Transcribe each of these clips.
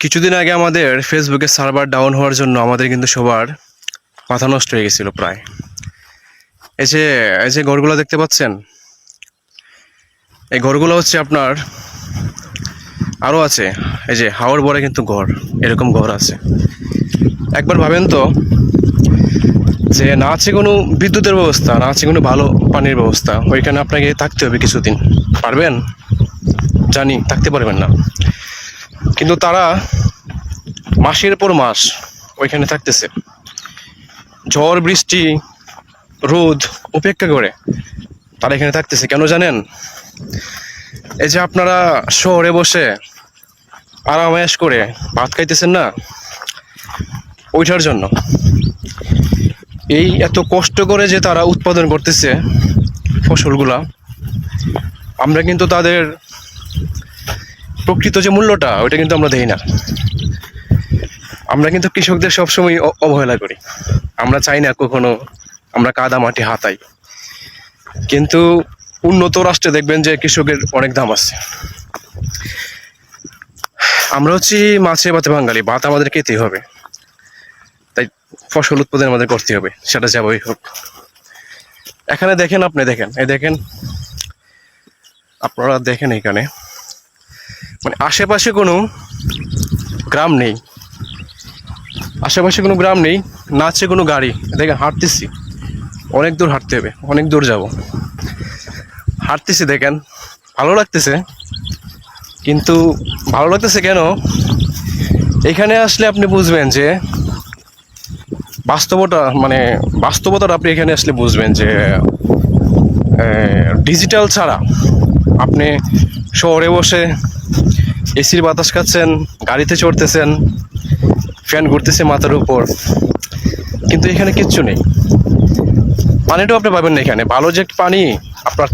কিছুদিন আগে আমাদের ফেসবুকে সার্ভার ডাউন হওয়ার জন্য আমাদের কিন্তু সবার মাথা নষ্ট হয়ে গেছিল প্রায়। এই যে এই যে ঘরগুলো দেখতে পাচ্ছেন? এই ঘরগুলো হচ্ছে আপনার আরও আছে। এই যে হাওড় বড়ে কিন্তু ঘর, এরকম ঘর আছে। একবার ভাবেন তো যে না আছে কোনো বিদ্যুতের ব্যবস্থা, না আছে কোনো ভালো পানির ব্যবস্থা, ওইখানে আপনাকে থাকতে হবে কিছুদিন। পারবেন? জানি, থাকতে পারবেন না। কিন্তু তারা মাসের পর মাস ওইখানে থাকতেছে। ঝড়, বৃষ্টি, রোদ উপেক্ষা করে তারা এখানে থাকতেছে। কেন জানেন? এই যে আপনারা শহরে বসে আরামায়াস করে ভাত খাইতেছেন না? ওইটার জন্য। এই এত কষ্ট করে যে তারা উৎপাদন করতেছে ফসলগুলা, আমরা কিন্তু তাদের প্রকৃত যে মূল্যটা, ওইটা কিন্তু আমরা দেই না। আমরা কিন্তু কৃষকদের সবসময় অবহেলা করি। আমরা চাই না কখনো আমরা কাদা মাটি হাতাই। কিন্তু উন্নত রাষ্ট্রে দেখবেন যে কৃষকের অনেক দাম আছে। আমরা হচ্ছি মাছে ভাতে বাঙালি, ভাত আমাদের খেতেই হবে। তাই ফসল উৎপাদন আমাদের করতে হবে, সেটা যাবই হোক। এখানে দেখেন আপনি, দেখেন, এই দেখেন। আপনারা দেখেন এখানে। মানে আশেপাশে কোনো গ্রাম নেই। আশেপাশে কোনো গ্রাম নেই, না আছে কোনো গাড়ি। দেখেন, হাঁটতেছি। অনেক দূর হাঁটতে হবে, অনেক দূর যাব। হাঁটতেছি, দেখেন। ভালো লাগতেছে। কিন্তু ভালো লাগতেছে কেন? এখানে আসলে আপনি বুঝবেন যে বাস্তবতা মানে বাস্তবতাটা আপনি এখানে আসলে বুঝবেন যে ডিজিটাল ছাড়া আপনি শহরে বসে এসির বাতাস খাচ্ছেন, গাড়িতে চড়তেছেন, ফ্যান ঘুরতেছে মাথার উপর। কিন্তু এখানে কিচ্ছু নেই। পানিটাও আপনি পাবেন না এখানে। ভালো যে পানি, আপনার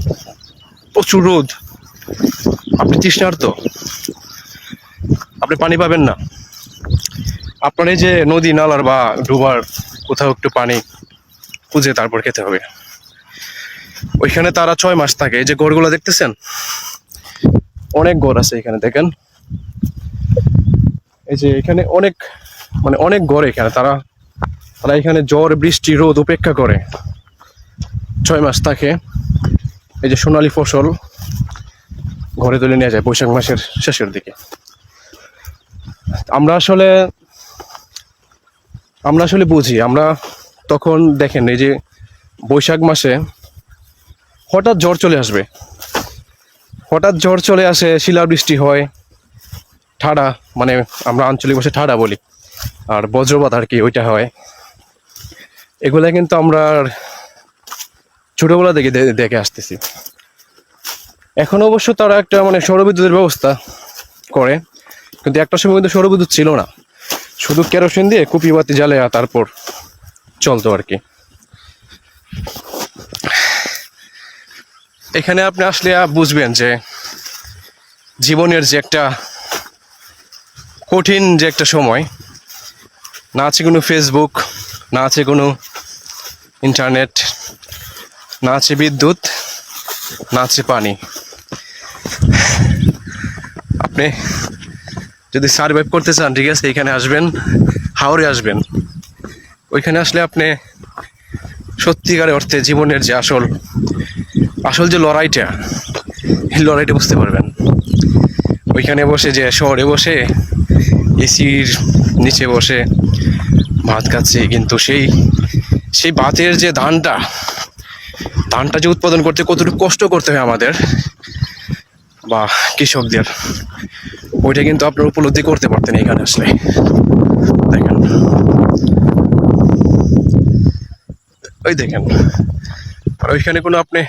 প্রচুর রোদ। আপনি তৃষ্ণার্ত। আপনি পানি পাবেন না। আপনার এই যে নদী, নালার বা ডুবার কোথাও একটু পানি খুঁজে তারপর খেতে হবে। ওইখানে তারা ছয় মাস থাকে। এই যে গড়গুলো দেখতেছেন? অনেক গড় আছে এখানে, দেখেন। এই যে এখানে অনেক মানে অনেক গড় এখানে, তারা তারা এখানে জ্বর বৃষ্টি, রোদ উপেক্ষা করে। ছয় মাস থাকে। এই যে সোনালী ফসল ঘরে তুলে নিয়ে যায় বৈশাখ মাসের শেষের দিকে। আমরা আসলে আমরা আসলে বুঝি, আমরা তখন দেখেন এই যে বৈশাখ মাসে হঠাৎ জ্বর চলে আসবে। হঠাৎ ঝড় চলে আসে, শিলাবৃষ্টি হয়, ঠাডা মানে আমরা আঞ্চলিক ভাষায় ঠাডা বলি, আর বজ্রপাত আর কি ওইটা হয়। এগুলা কিন্তু আমরা ছোটবেলা থেকে দেখে আসতেছি। এখন অবশ্য তারা একটা মানে সৌরবিদ্যুতের ব্যবস্থা করে, কিন্তু একটা সময় কিন্তু সৌরবিদ্যুৎ ছিল না। শুধু কেরোসিন দিয়ে কুপি বাতি জ্বালে তারপর চলতো আর কি। এখানে আপনি আসলে বুঝবেন যে জীবনের যে একটা কঠিন যে একটা সময়, না আছে কোনো ফেসবুক না আছে কোনো ইন্টারনেট না আছে বিদ্যুৎ, না আছে পানি। আপনি যদি সার্ভাইভ করতে চান, ঠিক আছে, এখানে আসবেন হাওড়ে আসবেন। ওইখানে আসলে আপনি সত্যিকারের অর্থে জীবনের যে আসল আসল যে লড়াইটা, এই লড়াইটা বুঝতে পারবেন। ওইখানে বসে যে শহরে বসে, এসির নিচে বসে ভাত খাচ্ছি, কিন্তু সেই সেই ভাতের যে ধানটা ধানটা যে উৎপাদন করতে কতটুকু কষ্ট করতে হয় আমাদের বা কৃষকদের, ওইটা কিন্তু আপনার উপলব্ধি করতে পারতেন এখানে আসলে। দেখেন। ওই দেখেন। আর ওইখানে কোনো আপনি